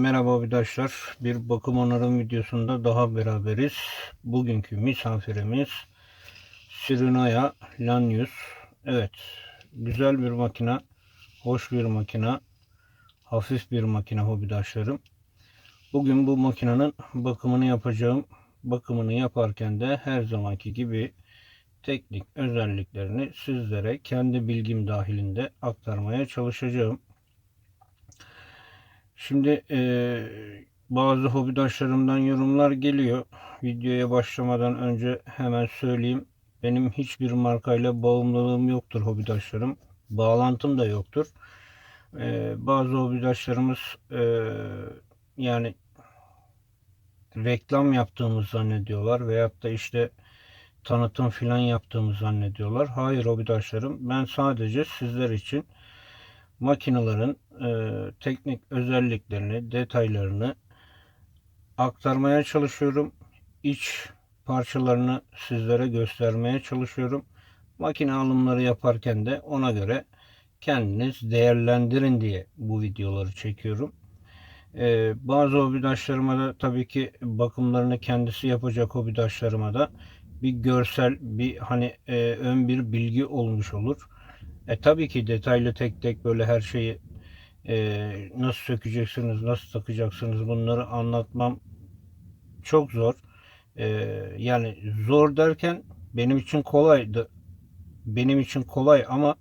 Merhaba arkadaşlar. Bir bakım onarım videosunda daha beraberiz. Bugünkü misafirimiz Sirinaya Lanius. Evet. Güzel bir makina. Hoş bir makina. Hafif bir makine hobidaşlarım. Bugün bu makinenin bakımını yapacağım. Bakımını yaparken de her zamanki gibi teknik özelliklerini sizlere kendi bilgim dahilinde aktarmaya çalışacağım. Şimdi e, bazı hobidaşlarımdan yorumlar geliyor. Videoya başlamadan önce hemen söyleyeyim. Benim hiçbir markayla bağımlılığım yoktur hobidaşlarım. Bağlantım da yoktur. E, bazı hobidaşlarımız e, yani reklam yaptığımız zannediyorlar veyahut da işte tanıtım filan yaptığımız zannediyorlar. Hayır hobidaşlarım ben sadece sizler için makinelerin e, teknik özelliklerini, detaylarını aktarmaya çalışıyorum. İç parçalarını sizlere göstermeye çalışıyorum. Makine alımları yaparken de ona göre kendiniz değerlendirin diye bu videoları çekiyorum. Ee, bazı hobidaşlarıma da tabii ki bakımlarını kendisi yapacak hobidaşlarıma da bir görsel bir hani e, ön bir bilgi olmuş olur. E tabii ki detaylı tek tek böyle her şeyi e, nasıl sökeceksiniz, nasıl takacaksınız bunları anlatmam çok zor. E, yani zor derken benim için kolaydı. Benim için kolay ama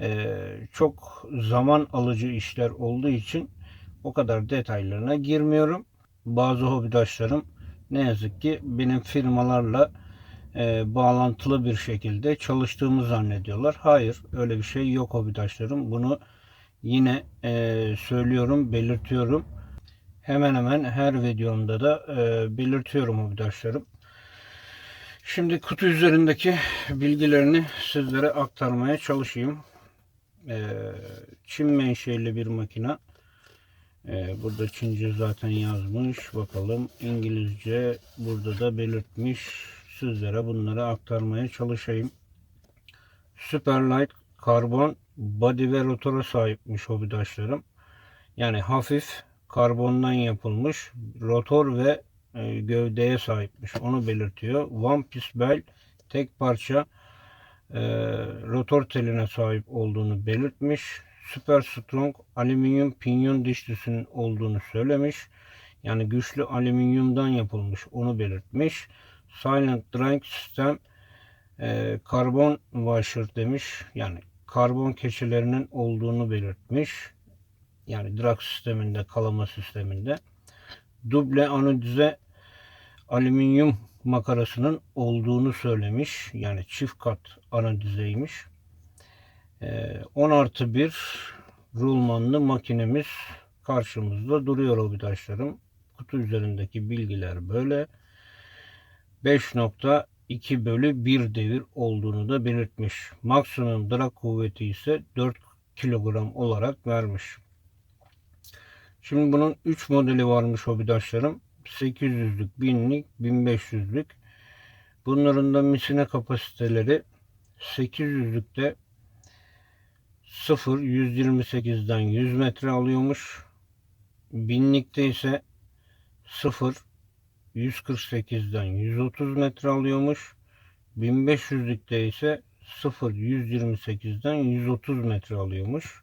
e, çok zaman alıcı işler olduğu için o kadar detaylarına girmiyorum. Bazı hobidaşlarım ne yazık ki benim firmalarla e, bağlantılı bir şekilde çalıştığımı zannediyorlar. Hayır öyle bir şey yok hobidaşlarım. Bunu yine e, söylüyorum, belirtiyorum. Hemen hemen her videomda da e, belirtiyorum hobidaşlarım. Şimdi kutu üzerindeki bilgilerini sizlere aktarmaya çalışayım. E, Çin menşeli bir makina. E, burada Çince zaten yazmış. Bakalım İngilizce burada da belirtmiş sizlere bunları aktarmaya çalışayım. Superlight karbon body ve rotora sahipmiş hobidaşlarım. Yani hafif karbondan yapılmış rotor ve e, gövdeye sahipmiş. Onu belirtiyor. One Piece Bell tek parça e, rotor teline sahip olduğunu belirtmiş. Super Strong alüminyum pinyon dişlisinin olduğunu söylemiş. Yani güçlü alüminyumdan yapılmış. Onu belirtmiş. Silent Drying System e, karbon washer demiş. Yani karbon keçelerinin olduğunu belirtmiş. Yani drag sisteminde, kalama sisteminde. Duble anodize alüminyum makarasının olduğunu söylemiş. Yani çift kat anodizeymiş. E, 10 artı 1 rulmanlı makinemiz karşımızda duruyor obidaşlarım. Kutu üzerindeki bilgiler böyle. 5.2 bölü 1 devir olduğunu da belirtmiş. Maksimum drag kuvveti ise 4 kilogram olarak vermiş. Şimdi bunun 3 modeli varmış hobidaşlarım. 800'lük, 1000'lik, 1500'lük. Bunların da misine kapasiteleri 800'lükte 0 128'den 100 metre alıyormuş. Binlikte ise 0 148'den 130 metre alıyormuş. 1500'lükte ise 0 128'den 130 metre alıyormuş.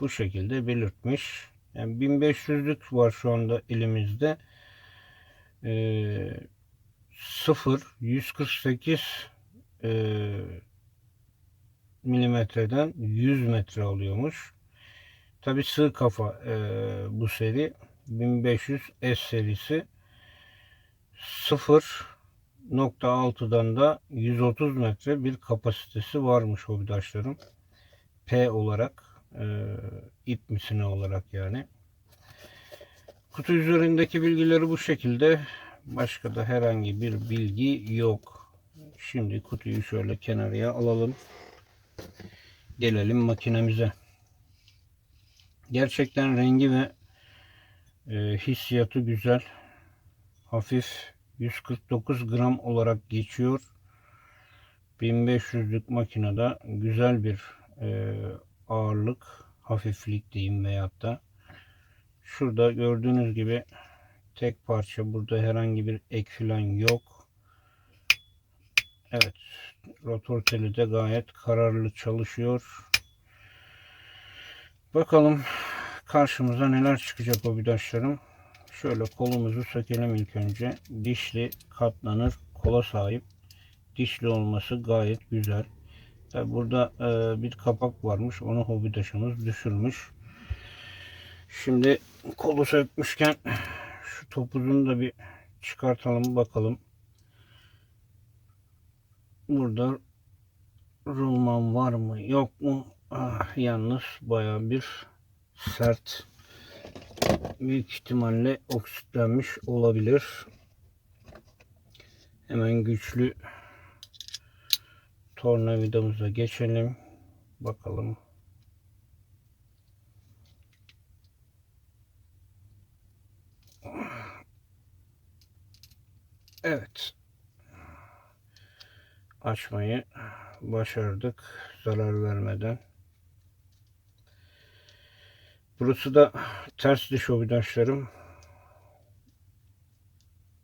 Bu şekilde belirtmiş. Yani 1500'lük var şu anda elimizde. Ee, 0 148 e, milimetreden 100 metre alıyormuş. Tabi sığ kafa e, bu seri 1500 S serisi 0.6'dan da 130 metre bir kapasitesi varmış hobidaşlarım. P olarak e, ip misine olarak yani. Kutu üzerindeki bilgileri bu şekilde. Başka da herhangi bir bilgi yok. Şimdi kutuyu şöyle kenarıya alalım. Gelelim makinemize. Gerçekten rengi ve e, hissiyatı güzel. Hafif 149 gram olarak geçiyor. 1500'lük makinede güzel bir e, ağırlık, hafiflik diyeyim veyahut da Şurada gördüğünüz gibi tek parça. Burada herhangi bir ek filan yok. Evet. Rotor teli de gayet kararlı çalışıyor. Bakalım karşımıza neler çıkacak o bidaşlarım. Şöyle kolumuzu sökelim ilk önce. Dişli katlanır kola sahip. Dişli olması gayet güzel. Tabi burada e, bir kapak varmış. Onu hobidaşımız düşürmüş. Şimdi kolu sökmüşken şu topuzunu da bir çıkartalım bakalım. Burada rulman var mı yok mu? Ah, yalnız baya bir sert. Büyük ihtimalle oksitlenmiş olabilir. Hemen güçlü tornavidamıza geçelim. Bakalım. Evet. Açmayı başardık zarar vermeden. Burası da ters diş obidaşlarım.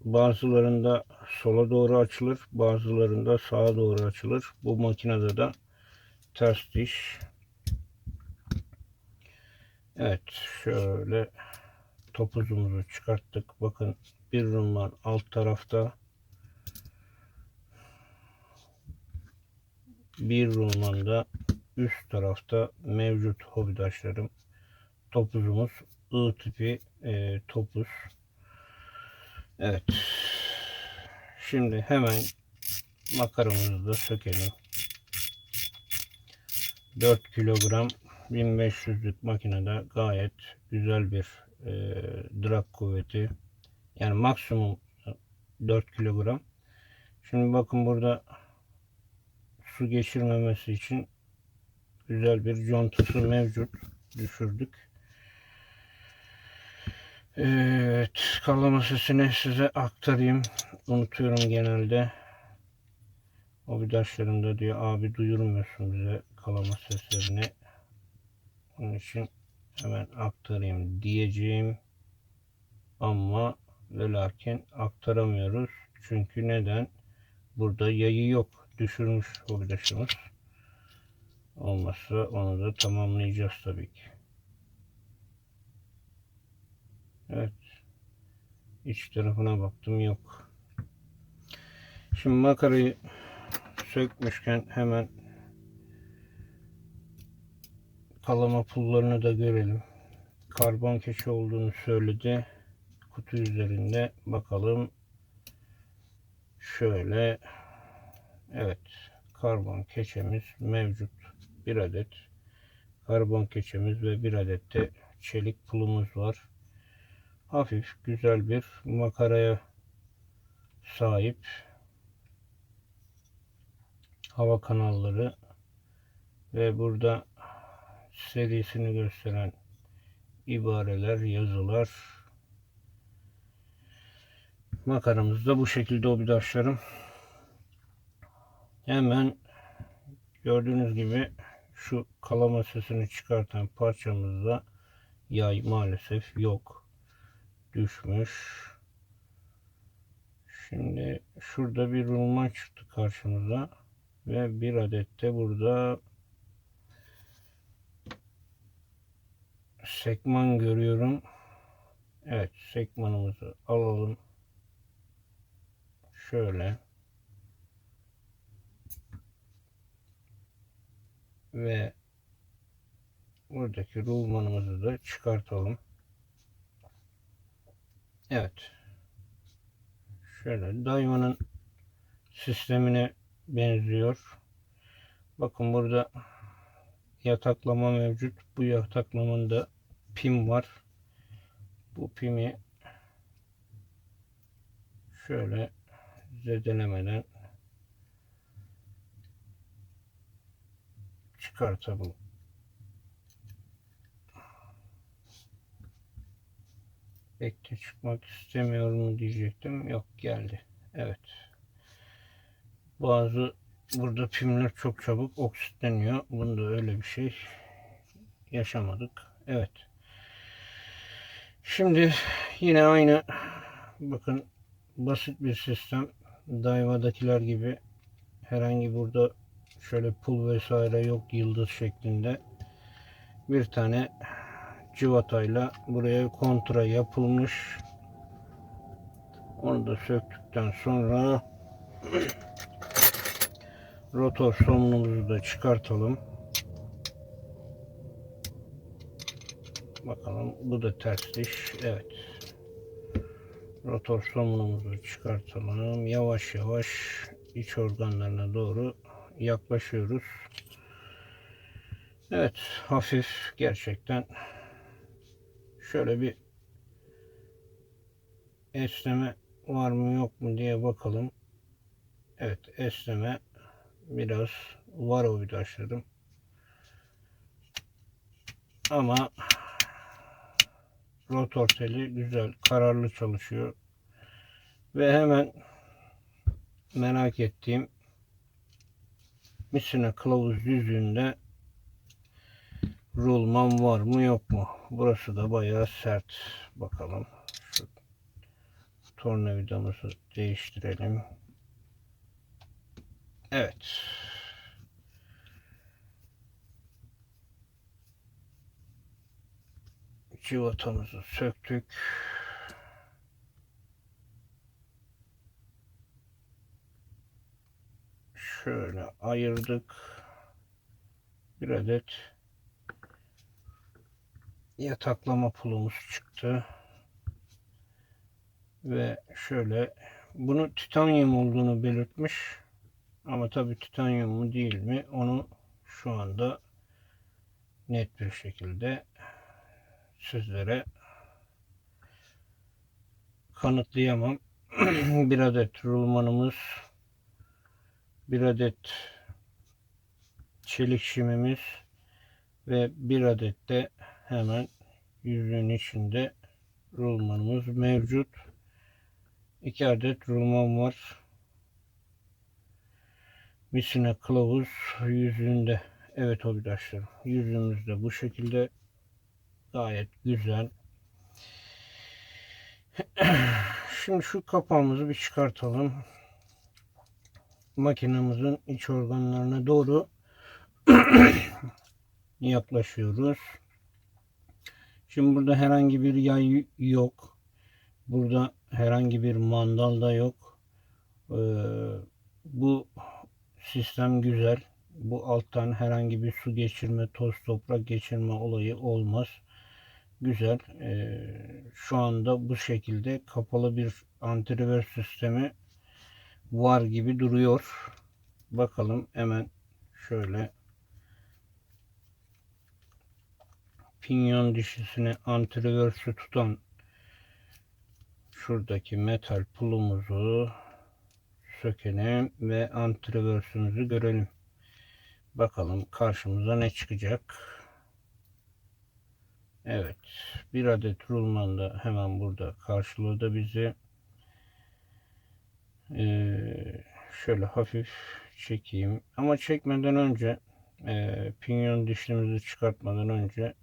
Bazılarında sola doğru açılır, bazılarında sağa doğru açılır. Bu makinede de ters diş. Evet, şöyle topuzumuzu çıkarttık. Bakın bir rulman alt tarafta. Bir rulman da üst tarafta mevcut hobidaşlarım. Topuzumuz I tipi e, topuz. Evet. Şimdi hemen makaramızı da sökelim. 4 kilogram 1500'lük makinede gayet güzel bir e, drag kuvveti. Yani maksimum 4 kilogram. Şimdi bakın burada su geçirmemesi için güzel bir contası mevcut. Düşürdük. Evet, kallama sesini size aktarayım. Unutuyorum genelde. O da diyor abi duyurmuyorsun bize kalama seslerini. Onun için hemen aktarayım diyeceğim. Ama ve lakin aktaramıyoruz. Çünkü neden? Burada yayı yok. Düşürmüş hobidaşımız. Olmazsa onu da tamamlayacağız tabii ki. Evet. İç tarafına baktım yok. Şimdi makarayı sökmüşken hemen kalama pullarını da görelim. Karbon keçi olduğunu söyledi. Kutu üzerinde bakalım. Şöyle evet karbon keçemiz mevcut. Bir adet karbon keçemiz ve bir adet de çelik pulumuz var hafif güzel bir makaraya sahip hava kanalları ve burada serisini gösteren ibareler, yazılar makaramız da bu şekilde obidaşlarım. Hemen gördüğünüz gibi şu kalama sesini çıkartan parçamızda yay maalesef yok düşmüş. Şimdi şurada bir rulman çıktı karşımıza ve bir adet de burada sekman görüyorum. Evet sekmanımızı alalım. Şöyle. Ve buradaki rulmanımızı da çıkartalım. Evet. Şöyle daymanın sistemine benziyor. Bakın burada yataklama mevcut. Bu yataklamanda pim var. Bu pimi şöyle zedelemeden çıkartalım. Bekle çıkmak istemiyorum diyecektim. Yok geldi. Evet. Bazı burada pimler çok çabuk oksitleniyor. Bunda öyle bir şey yaşamadık. Evet. Şimdi yine aynı bakın basit bir sistem. Daiwa'dakiler gibi herhangi burada şöyle pul vesaire yok yıldız şeklinde bir tane civatayla buraya kontra yapılmış. Onu da söktükten sonra rotor somunumuzu da çıkartalım. Bakalım bu da ters diş. Evet. Rotor somunumuzu çıkartalım. Yavaş yavaş iç organlarına doğru yaklaşıyoruz. Evet, hafif gerçekten şöyle bir esneme var mı yok mu diye bakalım. Evet, esneme biraz var o vidaşlarım. Ama rotor teli güzel, kararlı çalışıyor. Ve hemen merak ettiğim misine kılavuz yüzüğünde rulman var mı yok mu? Burası da bayağı sert. Bakalım. Şu tornavidamızı değiştirelim. Evet. Civatamızı söktük. Şöyle ayırdık. Bir adet yataklama pulumuz çıktı. Ve şöyle bunu titanyum olduğunu belirtmiş. Ama tabi titanyum mu değil mi onu şu anda net bir şekilde sizlere kanıtlayamam. bir adet rulmanımız, bir adet çelik şimimiz ve bir adet de hemen yüzüğün içinde rulmanımız mevcut. İki adet rulman var. Misine kılavuz yüzüğünde. Evet arkadaşlar yüzüğümüz de bu şekilde gayet güzel. Şimdi şu kapağımızı bir çıkartalım. Makinemizin iç organlarına doğru yaklaşıyoruz. Şimdi burada herhangi bir yay yok. Burada herhangi bir mandal da yok. Ee, bu sistem güzel. Bu alttan herhangi bir su geçirme, toz toprak geçirme olayı olmaz. Güzel. Ee, şu anda bu şekilde kapalı bir antireverse sistemi var gibi duruyor. Bakalım hemen şöyle pinyon dişisini antireverse tutan şuradaki metal pulumuzu sökelim ve antireversümüzü görelim. Bakalım karşımıza ne çıkacak. Evet. Bir adet rulman da hemen burada karşıladı bizi. Ee, şöyle hafif çekeyim. Ama çekmeden önce e, pinyon dişlimizi çıkartmadan önce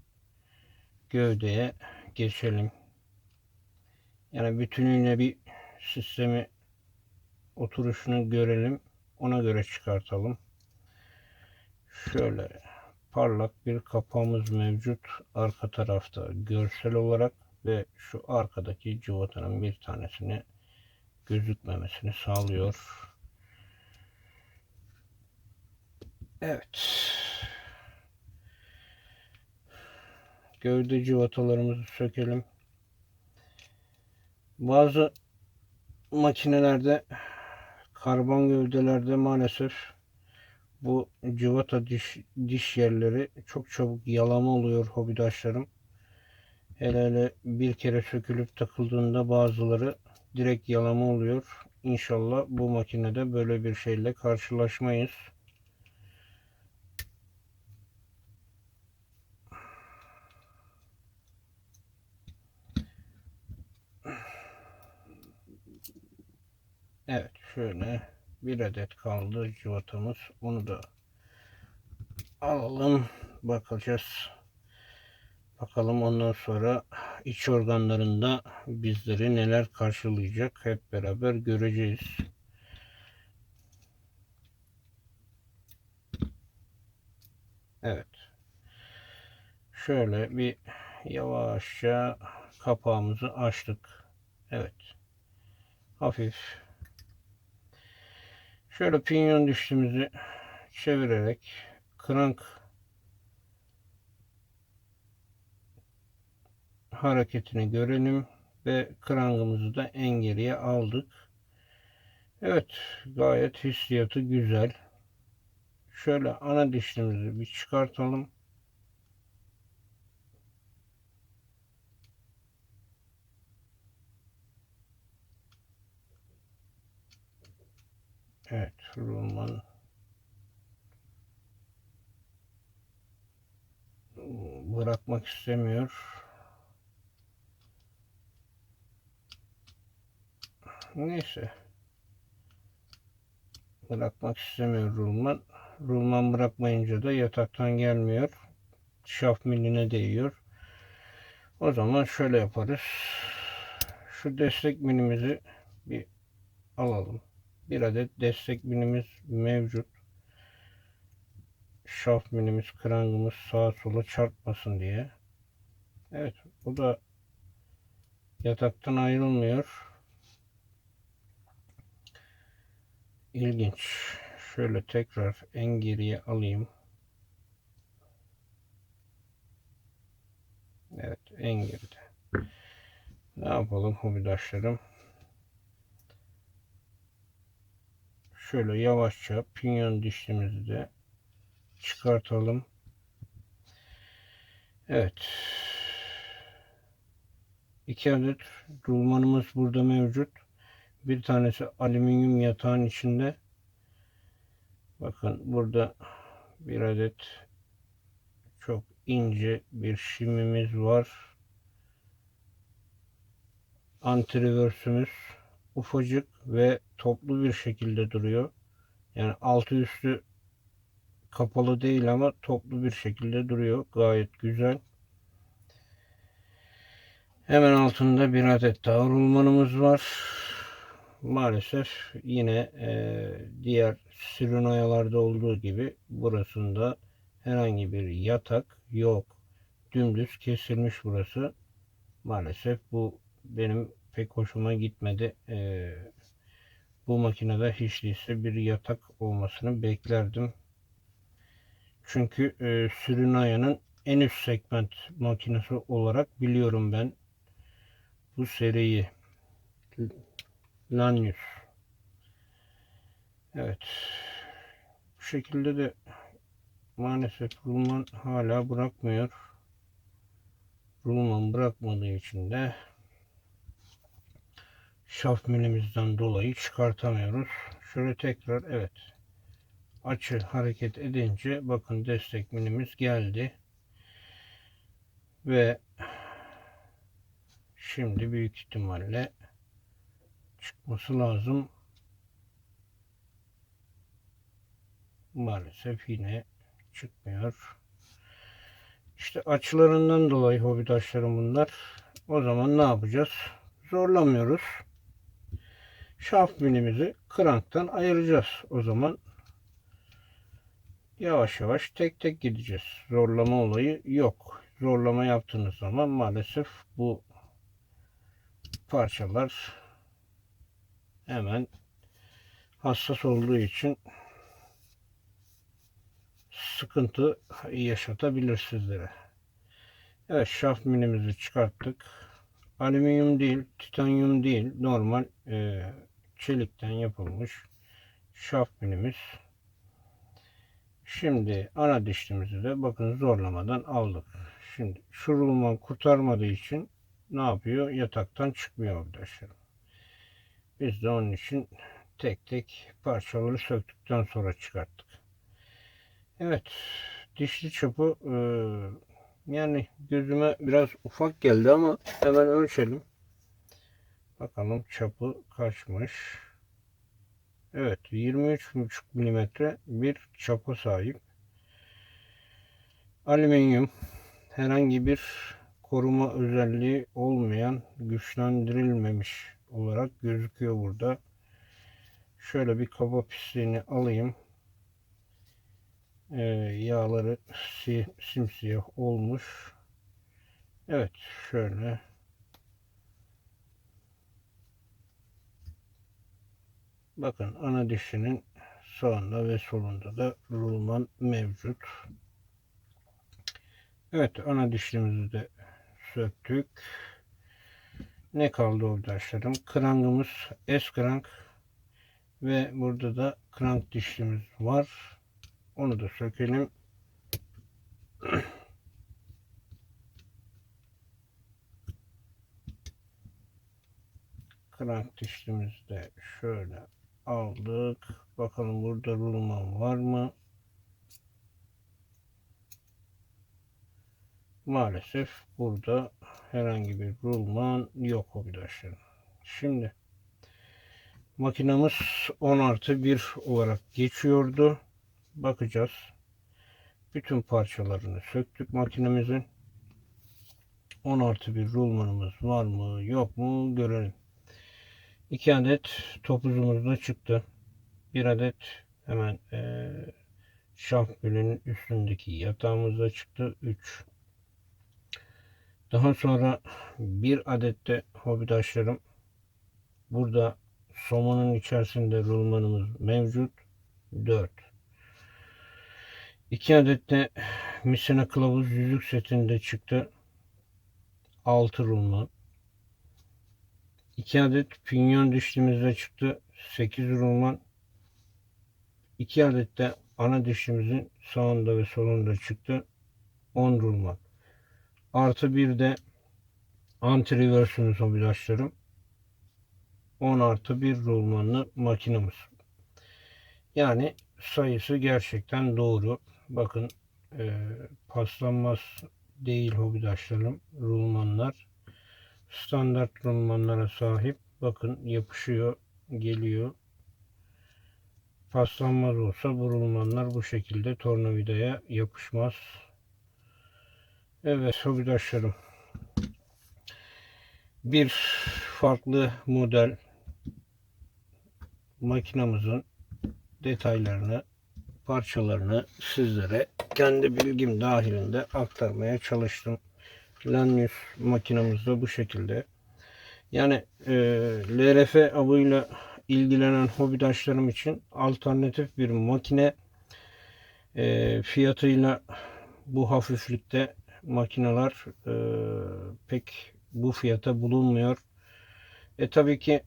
gövdeye geçelim. Yani bütünüyle bir sistemi oturuşunu görelim. Ona göre çıkartalım. Şöyle parlak bir kapağımız mevcut arka tarafta görsel olarak ve şu arkadaki cıvatanın bir tanesini gözükmemesini sağlıyor. Evet. Gövde cıvatalarımızı sökelim. Bazı makinelerde karbon gövdelerde maalesef bu cıvata diş, diş yerleri çok çabuk yalama oluyor hobidaşlarım. Hele hele bir kere sökülüp takıldığında bazıları direkt yalama oluyor. İnşallah bu makinede böyle bir şeyle karşılaşmayız. Evet şöyle bir adet kaldı cıvatamız. Onu da alalım. Bakacağız. Bakalım ondan sonra iç organlarında bizleri neler karşılayacak hep beraber göreceğiz. Evet. Şöyle bir yavaşça kapağımızı açtık. Evet. Hafif. Şöyle pinyon dişlimizi çevirerek krank hareketini görelim ve krangımızı da en geriye aldık. Evet gayet hissiyatı güzel. Şöyle ana dişlimizi bir çıkartalım. Evet, rulman bırakmak istemiyor. Neyse. Bırakmak istemiyor rulman. Rulman bırakmayınca da yataktan gelmiyor. Şaf miline değiyor. O zaman şöyle yaparız. Şu destek minimizi bir alalım. Bir adet destek minimiz mevcut. Şaf minimiz, krangımız sağa sola çarpmasın diye. Evet, bu da yataktan ayrılmıyor. İlginç. Şöyle tekrar en geriye alayım. Evet en geride. Ne yapalım hobidaşlarım? Şöyle yavaşça pinyon dişlimizi de çıkartalım. Evet. İki adet rulmanımız burada mevcut. Bir tanesi alüminyum yatağın içinde. Bakın burada bir adet çok ince bir şimimiz var. Antireversümüz ufacık ve toplu bir şekilde duruyor. Yani altı üstü kapalı değil ama toplu bir şekilde duruyor. Gayet güzel. Hemen altında bir adet daha rulmanımız var maalesef yine e, diğer sirenoyalarda olduğu gibi burasında herhangi bir yatak yok. Dümdüz kesilmiş burası. Maalesef bu benim pek hoşuma gitmedi. E, bu makinede hiç değilse bir yatak olmasını beklerdim. Çünkü e, Sürünaya'nın en üst segment makinesi olarak biliyorum ben bu seriyi. Lanyus. Evet. Bu şekilde de maalesef Rulman hala bırakmıyor. Rulman bırakmadığı için de şaft milimizden dolayı çıkartamıyoruz. Şöyle tekrar evet açı hareket edince bakın destek milimiz geldi. Ve şimdi büyük ihtimalle çıkması lazım. Maalesef yine çıkmıyor. İşte açılarından dolayı hobi taşlarım bunlar. O zaman ne yapacağız? Zorlamıyoruz. Şaft milimizi kranktan ayıracağız. O zaman yavaş yavaş tek tek gideceğiz. Zorlama olayı yok. Zorlama yaptığınız zaman maalesef bu parçalar hemen hassas olduğu için sıkıntı yaşatabilir sizlere. Evet şaft minimizi çıkarttık. Alüminyum değil, titanyum değil, normal e, çelikten yapılmış şaft minimiz. Şimdi ana dişlimizi de bakın zorlamadan aldık. Şimdi şu rulman kurtarmadığı için ne yapıyor? Yataktan çıkmıyor arkadaşlarım. Biz de onun için tek tek parçaları söktükten sonra çıkarttık. Evet. Dişli çapı e, yani gözüme biraz ufak geldi ama hemen ölçelim. Bakalım çapı kaçmış. Evet 23,5 milimetre bir çapı sahip. Alüminyum herhangi bir koruma özelliği olmayan, güçlendirilmemiş olarak gözüküyor burada. Şöyle bir kaba pisliğini alayım. Ee, yağları si simsiyah olmuş. Evet şöyle. Bakın ana dişinin sağında ve solunda da rulman mevcut. Evet ana dişimizi de söktük. Ne kaldı arkadaşlarım? Krangımız S krank ve burada da krank dişlimiz var. Onu da sökelim. Krank dişlimizi de şöyle aldık. Bakalım burada rulman var mı? Maalesef burada herhangi bir rulman yok arkadaşlar. Şimdi makinamız 10 artı 1 olarak geçiyordu. Bakacağız. Bütün parçalarını söktük makinemizin. 10 artı 1 rulmanımız var mı yok mu görelim. 2 adet topuzumuz da çıktı. 1 adet hemen e, şaft bölünün üstündeki yatağımızda çıktı. 3 daha sonra bir adet de hobidaşlarım burada somonun içerisinde rulmanımız mevcut. 4 2 adet de misina kılavuz yüzük setinde çıktı. 6 rulman. 2 adet pinyon dişlimizde çıktı. 8 rulman. 2 adet de ana dişlimizin sağında ve solunda çıktı. 10 rulman. Artı bir de anti reverse'ümüz hobidaşlarım. 10 artı 1 rulmanlı makinemiz. Yani sayısı gerçekten doğru. Bakın e, paslanmaz değil hobidaşlarım rulmanlar. Standart rulmanlara sahip. Bakın yapışıyor, geliyor. Paslanmaz olsa bu rulmanlar bu şekilde tornavidaya yapışmaz. Evet hobidaşlarım. Bir farklı model makinamızın detaylarını, parçalarını sizlere kendi bilgim dahilinde aktarmaya çalıştım. Lanyus makinamız da bu şekilde. Yani e, LRF avıyla ilgilenen hobidaşlarım için alternatif bir makine e, fiyatıyla bu hafiflikte makineler e, pek bu fiyata bulunmuyor. E tabii ki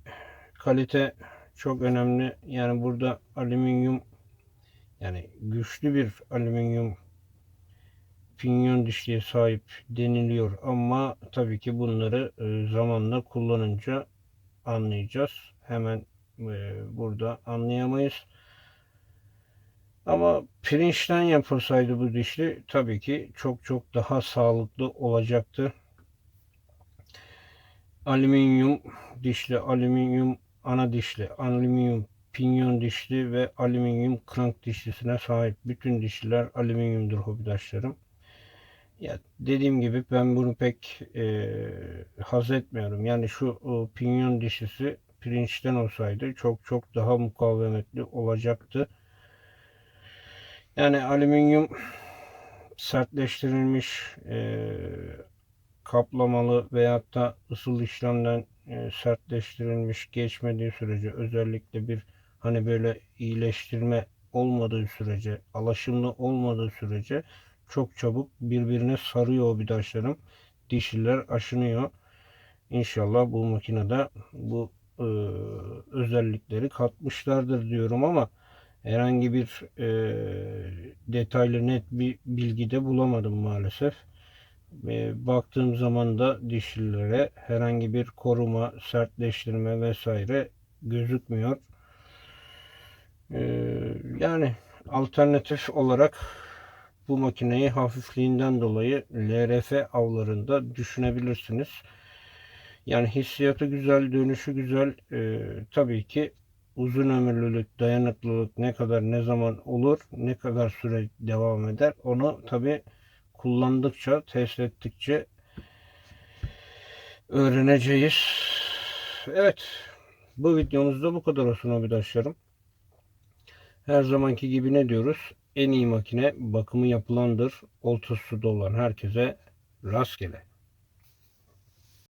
kalite çok önemli. Yani burada alüminyum yani güçlü bir alüminyum pinyon dişliğe sahip deniliyor ama tabii ki bunları e, zamanla kullanınca anlayacağız. Hemen e, burada anlayamayız. Ama pirinçten yapılsaydı bu dişli tabii ki çok çok daha sağlıklı olacaktı. Alüminyum dişli, alüminyum ana dişli, alüminyum pinyon dişli ve alüminyum krank dişlisine sahip bütün dişliler alüminyumdur hobidaşlarım. Ya dediğim gibi ben bunu pek e, haz etmiyorum. Yani şu o, pinyon dişlisi pirinçten olsaydı çok çok daha mukavemetli olacaktı. Yani alüminyum sertleştirilmiş e, kaplamalı veyahut da ısıl işlemden e, sertleştirilmiş geçmediği sürece özellikle bir hani böyle iyileştirme olmadığı sürece alaşımlı olmadığı sürece çok çabuk birbirine sarıyor o bidaşlarım. Dişiler aşınıyor. İnşallah bu makinede bu e, özellikleri katmışlardır diyorum ama herhangi bir e, detaylı net bir bilgi de bulamadım maalesef. E, baktığım zaman da dişlilere herhangi bir koruma, sertleştirme vesaire gözükmüyor. E, yani alternatif olarak bu makineyi hafifliğinden dolayı LRF avlarında düşünebilirsiniz. Yani hissiyatı güzel, dönüşü güzel. E, tabii ki uzun ömürlülük, dayanıklılık ne kadar ne zaman olur, ne kadar süre devam eder onu tabi kullandıkça, test ettikçe öğreneceğiz. Evet. Bu videomuzda bu kadar olsun abidaşlarım. Her zamanki gibi ne diyoruz? En iyi makine bakımı yapılandır. Oltası olan herkese rastgele.